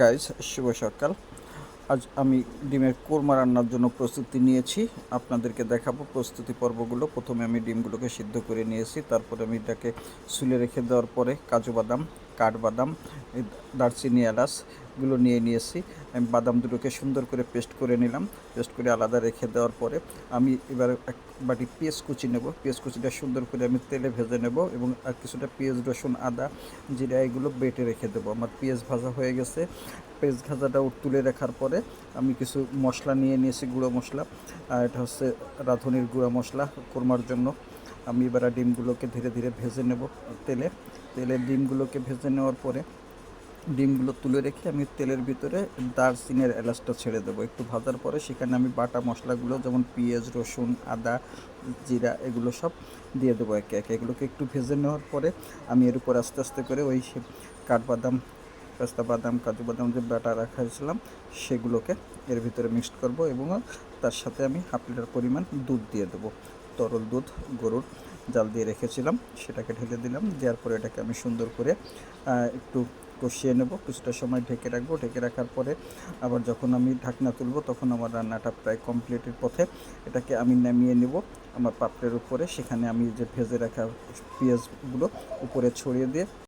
Guys শুভ সকাল। আজ আমি ডিমের কোরমা রান্নার জন্য প্রস্তুতি নিয়েছি। আপনাদেরকে দেখাবো প্রস্তুতি পর্বগুলো। প্রথমে আমি ডিমগুলোকে সিদ্ধ করে নিয়েছি। তারপরে আমি এটাকে সুলে রেখে দেওয়ার পরে কাজু বাদাম কাঠবাদাম দারচিনি এলাচগুলো নিয়ে নিয়েছি। আমি বাদাম দুটোকে সুন্দর করে পেস্ট করে নিলাম। পেস্ট করে আলাদা রেখে দেওয়ার পরে আমি এবার এক বাটি পেঁয়াজ কুচি নেব। পেঁয়াজ কুচিটা সুন্দর করে আমি তেলে ভেজে নেব এবং আর কিছুটা পেঁয়াজ, রসুন, আদা, জিরা এগুলো বেটে রেখে দেবো। আমার পেঁয়াজ ভাজা হয়ে গেছে। পেঁয়াজ ভাজাটা তুলে রাখার পরে আমি কিছু মশলা নিয়ে নিয়েছি, গুঁড়ো মশলা। আর এটা হচ্ছে রাঁধুনির গুঁড়ো মশলা কোরমার জন্য। আমি এবার ডিমগুলোকে ধীরে ধীরে ভেজে নেব তেলে। তেলে ডিমগুলোকে ভেজে নেওয়ার পরে ডিমগুলো তুলে রেখে আমি তেলের ভিতরে দারচিনের এলাচটা ছেড়ে দেবো। একটু ভাজার পরে সেখানে আমি বাটা মশলাগুলো যেমন পেঁয়াজ, রসুন, আদা, জিরা এগুলো সব দিয়ে দেবো একে একে। এগুলোকে একটু ভেজে নেওয়ার পরে আমি এর উপর আস্তে আস্তে করে ওই কাঠবাদাম, পেস্তা বাদাম, কাজু বাদাম যে বাটা রাখাছিলাম সেগুলোকে এর ভিতরে মিক্সড করব এবং তার সাথে আমি হাফ লিটার পরিমাণ দুধ দিয়ে দেবো। তরল দুধ, গরুর জাল দিয়ে রেখেছিলাম, সেটাকে ঢেলে দিলাম, দেওয়ার পরে এটাকে আমি সুন্দর করে একটু কষিয়ে নেব, কিছুটা সময় ঢেকে রাখব, ঢেকে রাখার পরে আবার যখন আমি ঢাকনা তুলব, তখন আমার রান্নাটা প্রায় কমপ্লিটের পথে এটাকে আমি নামিয়ে নেব, আমার পাত্রের উপরে, সেখানে আমি যে ভেজে রাখা পেঁয়াজগুলো উপরে ছড়িয়ে দিয়ে